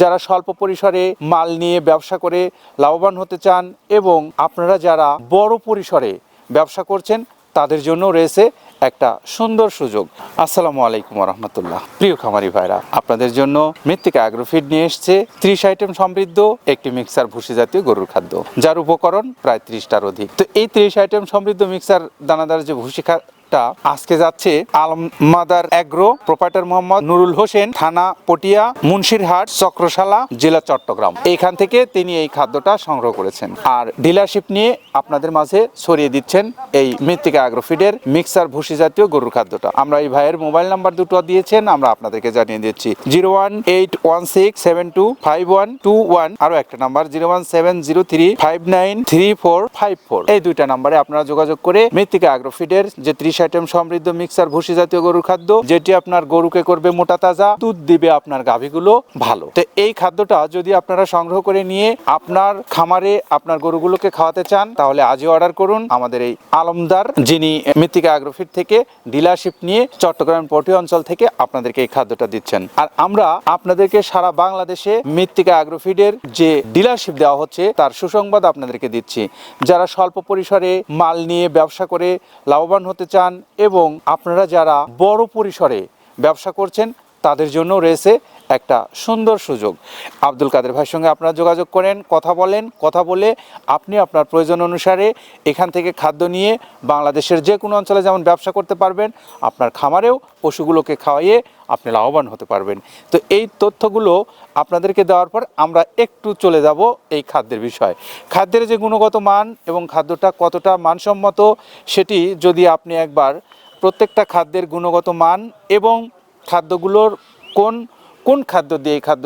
যারা স্বল্প পরিসরে মাল নিয়ে ব্যবসা করে লাভবান হতে চান এবং আপনারা যারা বড় পরিসরে ব্যবসা করছেন, তাদের জন্য রয়েছে একটা সুন্দর সুযোগ। আসসালামু আলাইকুম রহমতুল্লাহ প্রিয় খামারি ভাইরা, আপনাদের জন্য মৃত্তিকা অ্যাগ্রোফিড নিয়ে এসছে। ত্রিশ আইটেম সমৃদ্ধ, একটি মিক্সার ভুসি জাতীয় গরুর খাদ্য, যার উপকরণ প্রায় ত্রিশটার অধিক। তো এই ত্রিশ আইটেম সমৃদ্ধ মিক্সার দানাদার যে ভুসি খা টা আজকে যাচ্ছে আলমাদার অ্যাগ্রো প্রোপাইটার মোহাম্মদ নুরুল হোসেন, থানা পটিয়া, মুন্সিরহাট, চক্রশালা, জেলা চট্টগ্রাম। এইখান থেকে তিনি এই খাদ্যটা সংগ্রহ করেছেন। আর ডিলারশিপ নিয়ে আপনাদের মাঝে ছড়িয়ে দিচ্ছেন এই মৃত্তিকা অ্যাগ্রোফিডের মিক্সার ভুসি জাতীয় গরুর খাদ্যটা। আমরা এই ভাইয়ের মোবাইল নাম্বার দুটো দিয়েছেন, আমরা আপনাদেরকে জানিয়ে দিচ্ছি। Zero one eight one six seven two five one two one. আরও একটা number, zero one seven zero three five nine three four five four. এই দুইটা নাম্বারে আপনারা যোগাযোগ করে মৃত্তিকা অ্যাগ্রোফিডের যে ত্রিশ আইটেম সমৃদ্ধ মিক্সার ভুসি জাতীয় গরুর খাদ্য, যেটি আপনার গরুকে করবে মোটা তাজা, দুধ দিবে আপনার গাভীগুলো ভালো। তো এই খাদ্যটা যদি আপনারা সংগ্রহ করে নিয়ে আপনার খামারে আপনার গরুগুলোকে খাওয়াতে চান, তাহলে আজই অর্ডার করুন আমাদের এই আলমদার, যিনি মৃত্তিকা অ্যাগ্রোফিড থেকে ডিলারশিপ নিয়ে চট্টগ্রাম পটি অঞ্চল থেকে আপনাদেরকে এই খাদ্যটা দিচ্ছেন। আর আমরা আপনাদেরকে সারা বাংলাদেশে মৃত্তিকা অ্যাগ্রোফিডের যে ডিলারশিপ দেওয়া হচ্ছে, তার সুসংবাদ আপনাদেরকে দিচ্ছি। যারা স্বল্প পরিসরে মাল নিয়ে ব্যবসা করে লাভবান হতে চান এবং আপনারা যারা বড় পরিসরে ব্যবসা করছেন তাদের জন্য রয়েছে একটা সুন্দর সুযোগ। আব্দুল কাদের ভাইয়ের সঙ্গে আপনারা যোগাযোগ করেন, কথা বলেন, কথা বলে আপনি আপনার প্রয়োজন অনুসারে এখান থেকে খাদ্য নিয়ে বাংলাদেশের যে কোনো অঞ্চলে যেমন ব্যবসা করতে পারবেন, আপনার খামারেও পশুগুলোকে খাওয়াইয়ে আপনি লাভবান হতে পারবেন। তো এই তথ্যগুলো আপনাদেরকে দেওয়ার পর আমরা একটু চলে যাব এই খাদ্যের বিষয়। খাদ্যের যে গুণগত মান এবং খাদ্যটা কতটা মানসম্মত সেটি যদি আপনি একবার প্রত্যেকটা খাদ্যের গুণগত মান এবং খাদ্যগুলোর কোন কোন খাদ্য দিয়ে খাদ্য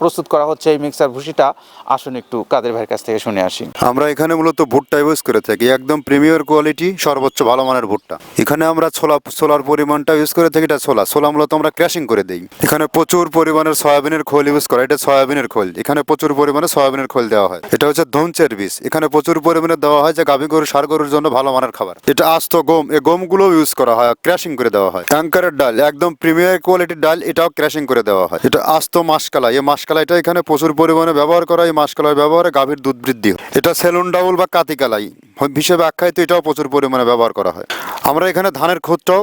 প্রস্তুত করা হচ্ছে এই মিক্সার ভুসিটা আসুন একটু কাদের ভাইয়ের কাছ থেকে শুনে আসি। আমরা এখানে মূলত ভুট্টা ইউজ করে থাকি, একদম প্রিমিয়ার কোয়ালিটি, সর্বোচ্চ ভালো মানের ভুট্টা। এখানে আমরা ছোলা, ছোলার পরিমাণটা ইউজ করে থাকি, এটা ছোলা। ছোলা মূলত আমরা ক্র্যাশিং করে দিই। এখানে প্রচুর পরিমাণের সয়াবিনের খোল ইউজ করা এটা সয়াবিনের খোল। এখানে প্রচুর পরিমাণে সয়াবিনের খোল দেওয়া হয়। এটা হচ্ছে ধনচের বীজ। এখানে প্রচুর পরিমাণে দেওয়া হয় যে গাভী গরু সার গরুর জন্য ভালো মানের খাবার। এটা আস্ত গম এই গমগুলো ইউজ করা হয় ক্র্যাশিং করে দেওয়া হয়। অ্যাঙ্কারের ডাল, একদম প্রিমিয়ার কোয়ালিটির ডাল, এটাও ক্র্যাশিং করে দেওয়া হয়। এটা আস্ত মাসকালা এই মাসকালাইটা এখানে প্রচুর পরিমাণে ব্যবহার করা এই মাসকালাই ব্যবহারে গাভীর দুধ বৃদ্ধি এটা সেলুন ডাউল বা কাতিকালাই। হিসেবে আখ্যায়িত এটাও প্রচুর পরিমাণে ব্যবহার করা হয়। আমরা এখানে ধানের খুদটাও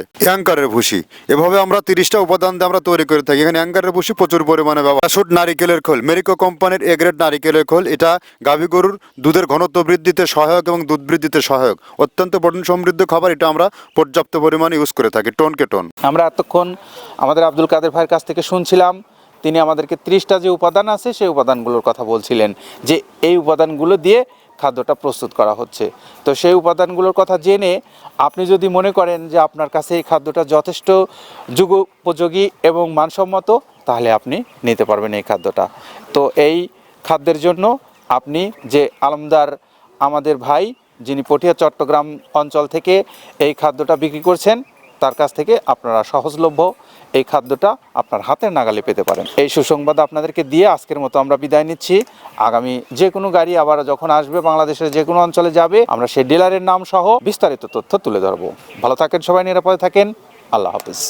অ্যাঙ্কারের ভুসি। এভাবে আমরা তিরিশটা উপাদান দিয়ে আমরা তৈরি করে থাকি। এখানে অ্যাঙ্কারের ভুসি প্রচুর পরিমাণে ব্যবহার নারিকেলের খোল। মেরিকো কোম্পানির এ গ্রেড নারিকেলের খোল। এটা গাভী গরুর দুধের ঘনত্ব বৃদ্ধিতে সহায়ক এবং দুধ বৃদ্ধিতে সহায়ক। অত্যন্ত প্রোটিন সমৃদ্ধ খাবার। এটা আমরা পর্যাপ্ত পরিমাণে ইউজ করে থাকি টনকে টন। আমরা এতক্ষণ আমাদের আব্দুল কাদের ভাইয়ের কাছ থেকে শুনছিলাম। তিনি আমাদেরকে ত্রিশটা যে উপাদান আছে, সেই উপাদানগুলোর কথা বলছিলেন। যে এই উপাদানগুলো দিয়ে খাদ্যটা প্রস্তুত করা হচ্ছে। তো সেই উপাদানগুলোর কথা জেনে আপনি যদি মনে করেন যে আপনার কাছে এই খাদ্যটা যথেষ্ট যুগোপযোগী এবং মানসম্মত, তাহলে আপনি নিতে পারবেন এই খাদ্যটা। তো এই খাদ্যের জন্য আপনি যে আলমদার আমাদের ভাই, যিনি পটিয়া, চট্টগ্রাম অঞ্চল থেকে এই খাদ্যটা বিক্রি করছেন তার কাছ থেকে আপনারা সহজলভ্য এই খাদ্যটা আপনার হাতের নাগালে পেতে পারেন। এই সুসংবাদ আপনাদেরকে দিয়ে আজকের মতো আমরা বিদায় নিচ্ছি। আগামী যে কোনো গাড়ি আবার যখন আসবে, বাংলাদেশের যে কোনো অঞ্চলে যাবে, আমরা সেই ডিলারের নাম সহ বিস্তারিত তথ্য তুলে ধরবো। ভালো থাকেন সবাই, নিরাপদে থাকেন। আল্লাহ হাফিজ।